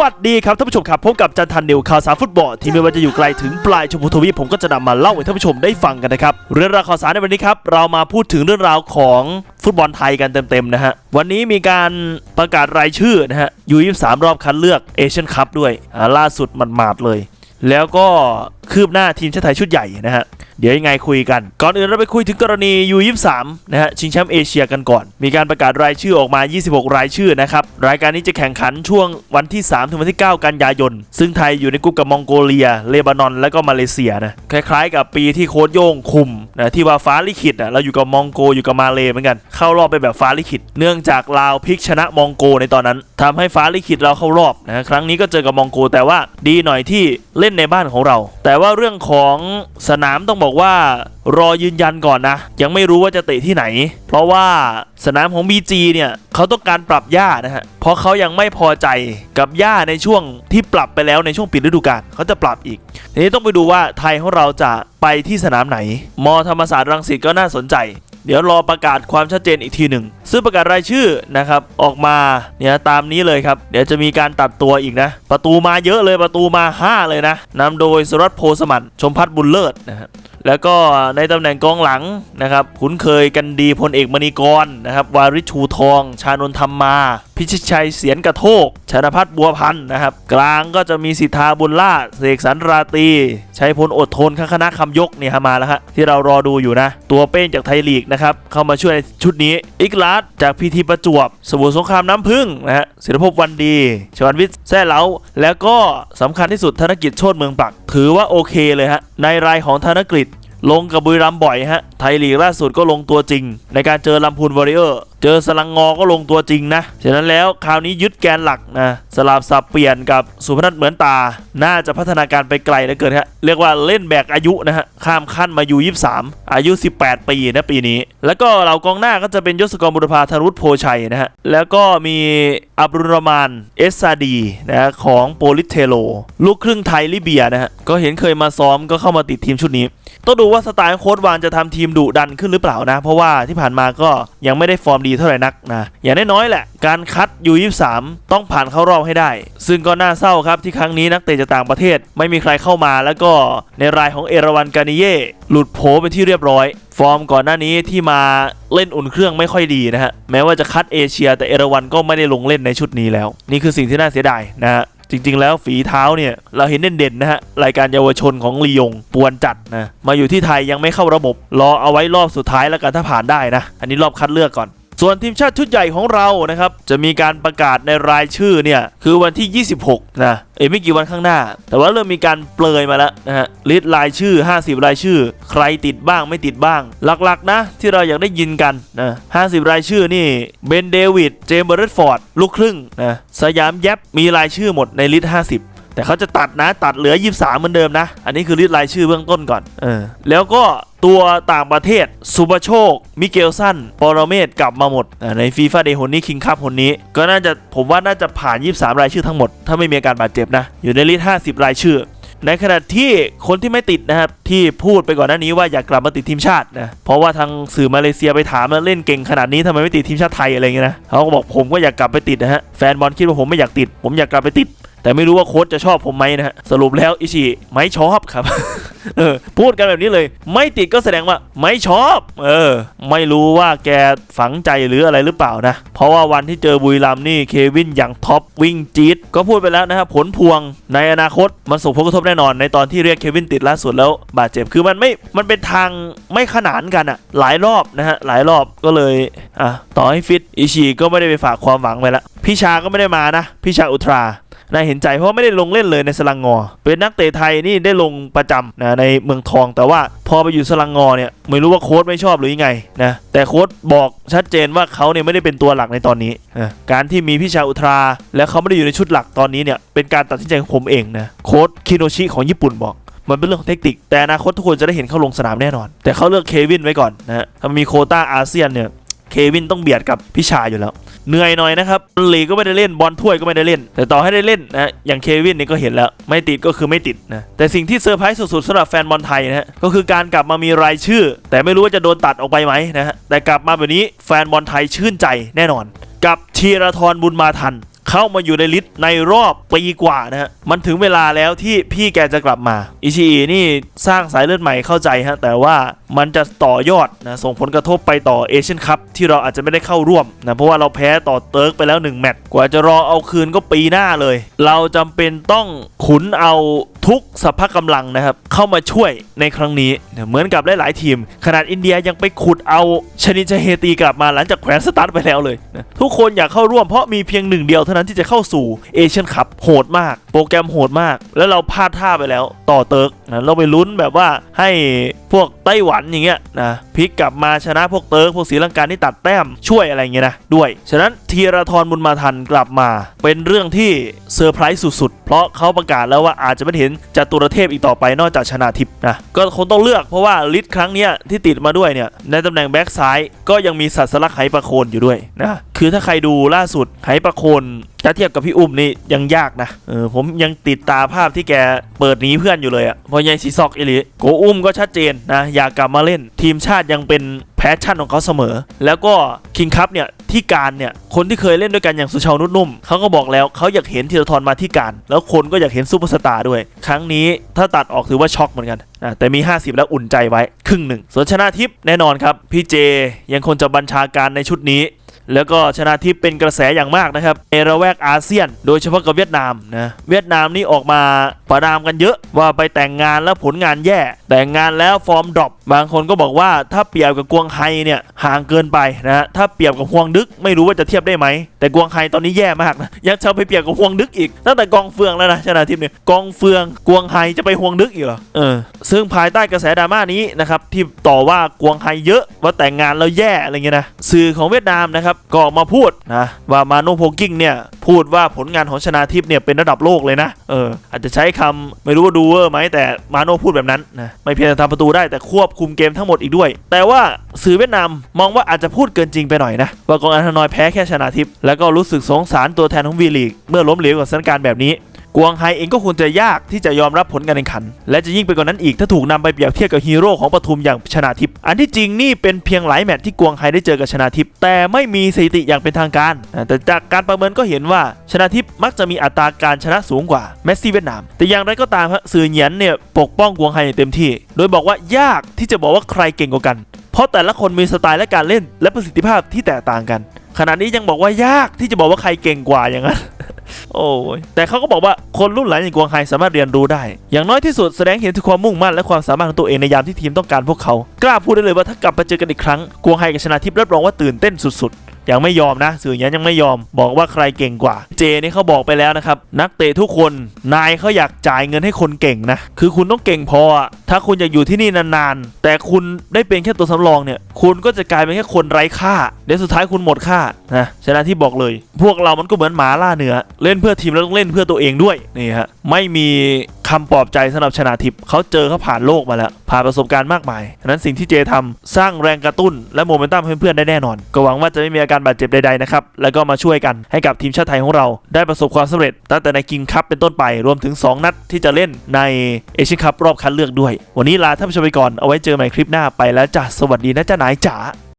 วัสดีครับท่านผู้ชมครับพบกับจันทันนิวข่าวสารฟุตบอลที่ไม่ว่าจะอยู่ไกลถึงปลายชมพูทวีปผมก็จะนำมาเล่าให้ท่านผู้ชมได้ฟังกันนะครับเรื่องราวข่าวสารในวันนี้ครับเรามาพูดถึงเรื่องราวของฟุตบอลไทยกันเต็มๆนะฮะวันนี้มีการประกาศรายชื่อนะฮะยูยี่สามรอบคัดเลือกเอเชียนคัพด้วยอ่าล่าสุดหมาดๆเลย แล้วก็คืบหน้าทีมชาติไทยชุดใหญ่นะฮะเดี๋ยวยังไงคุยกัน ก่อนอื่นเราไปคุยถึงกรณี U23 นะฮะชิงแชมป์เอเชียกันก่อน มีการประกาศรายชื่อออกมา 26 รายชื่อนะครับ รายการนี้จะแข่งขันช่วงวันที่ 3 ถึงวันที่ 9 กันยายน ซึ่งไทยอยู่ในกลุ่มกับมองโกเลีย เลบานอน และก็มาเลเซียนะคล้ายๆ กับปีที่โค้ชโย่งคุมนะที่ว่าฟ้าลิขิตนะเราอยู่กับมองโกอยู่กับมาเลเหมือนกัน เข้ารอบไปแบบฟ้าลิขิต เนื่องจากลาวพลิกชนะมองโกในตอนนั้นทำให้ฟ้าลิขิตเราเข้ารอบนะครั้งนี้ก็เจอกับมองโกแต่ว่าดีหน่อยที่เล่นในบ้านของเรา แต่แต่ว่าเรื่องของสนามต้องบอกว่ารอยืนยันก่อนนะ ยังไม่รู้ว่าจะเตะที่ไหน เพราะว่าสนามของ BG เนี่ยเขาต้องการปรับหญ้านะฮะเพราะเขายังไม่พอใจกับหญ้าในช่วงที่ปรับไปแล้วในช่วงปิดฤดูกาลเขาจะปรับอีกทีนี้ต้องไปดูว่าไทยของเราจะไปที่สนามไหน มธรรมศาสตร์รังสิตก็น่าสนใจ เดี๋ยวรอประกาศความชัดเจนอีกทีหนึ่งซึ่งประกาศรายชื่อนะครับออกมาเนี่ยตามนี้เลยครับ เดี๋ยวจะมีการตัดตัวอีกนะ ประตูมาเยอะเลยประตูมา 5 เลยนะนำโดยสรัตโพสมันชมพัฒน์บุญเลิศนะครับแล้วก็ในตำแหน่งกองหลังนะครับคุ้นเคยกันดีพลเอกมณีกรนะครับวาริชูทอง ชานนทธรรมมา พิชิตชัยเสียนกระโทก ชนพัฒน์บัวพันธ์นะครับ กลางก็จะมีสิทธาบุญล่าเสกสรรราตีชัยพลอดทนข้าคณะคำยกเนี่ยฮะมาแล้วฮะที่เรารอดูอยู่นะ ตัวเป้งจากไทยลีกนะครับเข้ามาช่วยในชุดนี้อิกลาดจากพีทีประจวบ สมุทรสงครามน้ำพึ่งนะฮะศิลภพวันดีชวันวิทย์แซ่เหลาแล้วก็สำคัญที่สุดธนกิจโชติเมืองปัก ถือว่าโอเคเลยฮะในรายของธนกฤษ ลงกับบุรีรัมบ่อยฮะ ไทยลีกล่าสุดก็ลงตัวจริง ในการเจอลำพูนวอริเออร์ เจอสลังงอก็ลงตัวจริงนะ ฉะนั้นแล้วคราวนี้ยึดแกนหลักนะ สลับสับเปลี่ยนกับสุพนัทเหมือนตา น่าจะพัฒนาการไปไกลเหลือเกินฮะ เรียกว่าเล่นแบกอายุนะฮะ ข้ามขั้นมาอยู่ 23 อายุ 18 ปีนะปีนี้ แล้วก็เหล่ากองหน้าก็จะเป็นยศกรบุรพาธรุตโพชัยนะฮะ แล้วก็มีอับรุลรมานเอสซาดีนะฮะของโปลิสเทโล ลูกครึ่งไทยลิเบียนะฮะ ก็เห็นเคยมาซ้อมก็เข้ามาติดทีมชุดนี้ ต้องดูว่าสไตล์โค้ดวานจะทำทีมดุดันขึ้นหรือเปล่านะ เพราะว่าที่ผ่านมาก็ยังไม่ได้ฟอร์มดีเท่าไหร่นักนะ อย่างน้อยๆแหละ การคัดยู23ต้องผ่านเข้ารอบให้ได้ ซึ่งก็น่าเศร้าครับที่ครั้งนี้นักเตะจากต่างประเทศไม่มีใครเข้ามาแล้วก็ในรายของเอราวันกานิเย่หลุดโผเป็นที่เรียบร้อยฟอร์มก่อนหน้านี้ที่มาเล่นอุ่นเครื่องไม่ค่อยดีนะฮะแม้ว่าจะคัดเอเชีย แต่เอราวันก็ไม่ได้ลงเล่นในชุดนี้แล้ว นี่คือสิ่งที่น่าเสียดายนะฮะ จริง ๆ แล้วฝีเท้าเนี่ย เราเห็นเด่นๆนะฮะ รายการเยาวชนของลียงปวนจัดนะ มาอยู่ที่ไทยยังไม่เข้าระบบ รอเอาไว้รอบสุดท้ายแล้วกันถ้าผ่านได้นะ อันนี้รอบคัดเลือกก่อน ส่วนทีมชาติชุดใหญ่ของเรานะครับจะมีการประกาศในรายชื่อเนี่ยคือวันที่ 26 นะเอ้ไม่กี่วันข้างหน้า แต่ว่าเริ่มมีการเปลยมาแล้วนะฮะลิสต์รายชื่อ 50 รายชื่อ ใครติดบ้างไม่ติดบ้าง หลักๆนะ ที่เราอยากได้ยินกันนะ50 รายชื่อนี่เบนเดวิดเจมส์เบร์เรตฟอร์ดลูกครึ่งนะสยามแยบมีรายชื่อหมดในลิสต์50 แต่เขาจะตัดนะตัดเหลือ 23 เหมือนเดิมนะ อันนี้คือลิสต์รายชื่อเบื้องต้นก่อนเออแล้วก็ตัวต่างประเทศสุปโชค มิเกลสันปรเมศกลับมาหมดอ่าในฟีฟ่าเดย์คนนี้คิงคัพคนนี้ ก็น่าจะผมว่าน่าจะผ่าน 23 รายชื่อทั้งหมด ถ้าไม่มีอาการบาดเจ็บนะ อยู่ในลิสต์50 รายชื่อ ในขณะที่คนที่ไม่ติดนะครับ ที่พูดไปก่อนหน้านี้ว่าอยากกลับมาติดทีมชาตินะเพราะว่าทางสื่อมาเลเซียไปถามว่าเล่นเก่งขนาดนี้ทำไมไม่ติดทีมชาติไทยอะไรเงี้ยนะเขาก็บอกผมก็อยากกลับไปติดนะฮะแฟนบอลคิดว่าผมไม่อยากติด ผมอยากกลับไปติด แต่ไม่รู้ว่าโค้ชจะชอบผมไหมนะฮะสรุปแล้วอิชิไม่ชอบครับเออพูดกันแบบนี้เลย ไม่ติดก็แสดงว่าไม่ชอบ เออ ไม่รู้ว่าแกฝังใจหรืออะไรหรือเปล่านะ เพราะว่าวันที่เจอบุรีรัมนี่เควินอย่างท็อปวิ่งจี๊ดก็พูดไปแล้วนะครับผลพวงในอนาคตมันส่งผลกระทบแน่นอน ในตอนที่เรียกเควินติดล่าสุดแล้วบาดเจ็บคือมันไม่มันเป็นทางไม่ขนานกันอะหลายรอบนะฮะหลายรอบก็เลยอะต่อให้ฟิตอิชิก็ไม่ได้ไปฝากความหวังไปละพี่ชาก็ไม่ได้มานะพี่ชาอุทรา น่าเห็นใจเพราะไม่ได้ลงเล่นเลยในสลังงอ เป็นนักเตะไทยนี่ได้ลงประจำนะในเมืองทอง แต่ว่าพอไปอยู่สลังงอเนี่ยไม่รู้ว่าโค้ชไม่ชอบหรือยังไงนะแต่โค้ชบอกชัดเจนว่าเขาเนี่ยไม่ได้เป็นตัวหลักในตอนนี้นะการที่มีพี่ชาอุทรา และเขาไม่ได้อยู่ในชุดหลักตอนนี้เนี่ยเป็นการตัดสินใจของผมเองนะโค้ชคิโนชิของญี่ปุ่นบอกมันเป็นเรื่องของเทคนิคแต่อนาคตทุกคนจะได้เห็นเขาลงสนามแน่นอน แต่เขาเลือกเควินไว้ก่อนนะถ้ามีโคต้าอาเซียนเนี่ย เควินต้องเบียดกับพี่ชาอยู่แล้ว เหนื่อยหน่อยนะครับลีกก็ไม่ได้เล่นบอลถ้วยก็ไม่ได้เล่น แต่ต่อให้ได้เล่นนะอย่างเควินนี่ก็เห็นแล้ว ไม่ติดก็คือไม่ติดนะแต่สิ่งที่เซอร์ไพรส์สุดๆสำหรับแฟนบอลไทยนะฮะก็คือการกลับมามีรายชื่อ แต่ไม่รู้ว่าจะโดนตัดออกไปไหมนะฮะแต่กลับมาแบบนี้แฟนบอลไทยชื่นใจแน่นอน กับธีรทรบุญมาทันเข้ามาอยู่ในลิสต์ในรอบปีกว่านะฮะ มันถึงเวลาแล้วที่พี่แกจะกลับมา อิชิอินี่สร้างสายเลือดใหม่เข้าใจฮะ แต่ว่า มันจะต่อยอดนะส่งผลกระทบไปต่อเอเชียนคัพที่เราอาจจะไม่ได้เข้าร่วมนะเพราะว่าเราแพ้ต่อเติร์กไปแล้ว 1 แมตช์กว่าจะรอเอาคืนก็ปีหน้าเลย เราจำเป็นต้องขุนเอาทุกสภาพกำลังนะครับ เข้ามาช่วยในครั้งนี้ เหมือนกับหลาย ๆ ทีม ขนาดอินเดียยังไปขุดเอาชนิชเฮตีกลับมาหลังจากแขวนสตาร์ทไปแล้วเลยนะทุกคนอยากเข้าร่วมเพราะมีเพียงหนึ่งเดียวเท่านั้นที่จะเข้าสู่เอเชียนคัพโหดมาก โปรแกรมโหดมาก แล้วเราพลาดท่าไปแล้ว ต่อเติร์กนะเราไปลุ้นแบบว่าให้พวกไต้หวันอย่างเงี้ยนะพลิกกลับมาชนะพวกเติร์กพวกศรีลังกาที่ตัดแต้มช่วยอะไรเงี้ยนะด้วย ฉะนั้นธีรทรบุญมาทันกลับมา เป็นเรื่องที่เซอร์ไพรส์สุดๆ เพราะเขาประกาศแล้วว่าอาจจะไม่เห็นจตุรเทพอีกต่อไปนอกจากชนะทิพนะก็คงต้องเลือกเพราะว่าลิสครั้งเนี้ยที่ติดมาด้วยเนี่ยในตำแหน่งแบ็กซ้ายก็ยังมีสัตว์สลักไหประโคนอยู่ด้วยนะ คือถ้าใครดูล่าสุดไหประโคนถ้าเทียบกับพี่อุ้มนี่ยังยากนะเออผมยังติดตาภาพที่แกเปิดหนีเพื่อนอยู่เลยอะ่ะพรายังสีซอกอิลิโกอุ้มก็ชัดเจนนะอยากกลับมาเล่น ทีมชาติยังเป็นแพชชั่นของเขาเสมอ แล้วก็คิงคัพเนี่ยที่การเนี่ยคนที่เคยเล่นด้วยกันอย่างสุชาวนุชนุ่มเขาก็บอกแล้วเขาอยากเห็นธีรทรมาที่การ แล้วคนก็อยากเห็นซูเปอร์สตาร์ด้วย ครั้งนี้ถ้าตัดออกถือว่าช็อกเหมือนกันนะแต่มี 50 แล้วอุ่นใจไว้ครึ่งหนึ่งส่วนชนะทิพย์แน่นอนครับพี่เจยังคงจะบัญชาการในชุดนี้ แล้วก็ชนะทิพย์เป็นกระแสอย่างมากนะครับในระแวกอาเซียน โดยเฉพาะกับเวียดนามนะเวียดนามนี่ออกมาประนามกันเยอะว่าไปแต่งงานแล้วผลงานแย่ แต่งงานแล้วฟอร์มดรอปบางคนก็บอกว่าถ้าเปรียบกับกวงไฮเนี่ยห่างเกินไปนะถ้าเปรียบกับฮวงดึกไม่รู้ว่าจะเทียบได้ไหมแต่กวงไฮตอนนี้แย่มากนะยังจะเอาไปเปรียบกับฮวงดึกอีกตั้งแต่กองเฟืองแล้วนะชนะทิพย์เนี่ยกองเฟืองกวงไฮจะไปฮวงดึกอีกเหรอเออซึ่งภายใต้กระแสดราม่านี้นะครับที่ต่อว่ากวงไฮเยอะว่าแต่งงานแล้วแย่อะไรเงี้ยนะสื่อของเวียดนามนะครับก็ออกมาพูดนะว่ามาโนโพกิ้งเนี่ยพูดว่าผลงานของชนาทิพย์เนี่ยเป็นระดับโลกเลยนะเอออาจจะใช้คำไม่รู้ว่าดูเวอร์ไหมแต่มาโนพูดแบบนั้นนะไม่เพียงแต่ทำประตูได้แต่ควบคุมเกมทั้งหมดอีกด้วย แต่ว่าสื่อเวียดนามมองว่าอาจจะพูดเกินจริงไปหน่อยนะว่ากองอันฮานอยแพ้แค่ชนาทิพย์แล้วก็รู้สึกสงสารตัวแทนของวีลีกเมื่อล้มเหลวกับสถานการณ์แบบนี้ กวางไฮเองก็ควรจะยากที่จะยอมรับผลการแข่งขัน และจะยิ่งไปกว่านั้นอีกถ้าถูกนำไปเปรียบเทียบกับฮีโร่ของปทุมอย่างชนาทิพย์อันที่จริงนี่เป็นเพียงหลายแมตช์ที่กวางไฮได้เจอกับชนาทิพย์แต่ไม่มีสถิติอย่างเป็นทางการ แต่จากการประเมินก็เห็นว่าชนาทิพย์มักจะมีอัตราการชนะสูงกว่าแมสซี่เวียดนาม แต่อย่างไรก็ตามสื่อเหยียนเนี่ยปกป้องกวางไฮอย่างเต็มที่ โดยบอกว่ายากที่จะบอกว่าใครเก่งกว่ากัน เพราะแต่ละคนมีสไตล์และการเล่นและประสิทธิภาพที่แตกต่างกันขณะนี้ยังบอกว่ายากที่จะบอกว่าใครเก่งกว่าอย่างนั้น โอ้ยแต่เขาก็บอกว่าคนรุ่นหลังอย่างกวางไฮสามารถเรียนรู้ได้ อย่างน้อยที่สุดแสดงเห็นถึงความมุ่งมั่นและความสามารถของตัวเองในยามที่ทีมต้องการพวกเขา กล้าพูดได้เลยว่าถ้ากลับมาเจอกันอีกครั้งกวางไฮกับชนะทิพย์รับรองว่าตื่นเต้นสุดๆ ยังไม่ยอมนะ สื่อยังยังไม่ยอมบอกว่าใครเก่งกว่า เจนี่เขาบอกไปแล้วนะครับ นักเตะทุกคนนายเขาอยากจ่ายเงินให้คนเก่งนะ คือคุณต้องเก่งพอ ถ้าคุณอยากอยู่ที่นี่นานๆ แต่คุณได้เป็นแค่ตัวสำรองเนี่ย คุณก็จะกลายเป็นแค่คนไร้ค่า เดี๋ยวสุดท้ายคุณหมดค่านะชนะที่บอกเลย พวกเรามันก็เหมือนหมาล่าเนื้อเล่นเพื่อทีมแล้วต้องเล่นเพื่อตัวเองด้วยนี่ฮะไม่มีคำปลอบใจสำหรับชนาทิพย์เขาเจอเขาผ่านโลกมาแล้ว ผ่านประสบการณ์มากมายฉะนั้นสิ่งที่เจทำสร้างแรงกระตุ้นและโมเมนตัมให้เพื่อนๆได้แน่นอน ก็หวังว่าจะไม่มีอาการการบาดเจ็บใดๆนะครับแล้วก็มาช่วยกันให้กับทีมชาติไทยของเรา ได้ประสบความสำเร็จตั้งแต่ในกิงคัพเป็นต้นไปรวมถึง 2 นัดที่จะเล่นในเอเชียนคัพรอบคัดเลือกด้วย วันนี้ลาท่านผู้ชมไปก่อนเอาไว้เจอใหม่คลิปหน้าไปแล้วจ้ะสวัสดีนะจ้านายจ๋า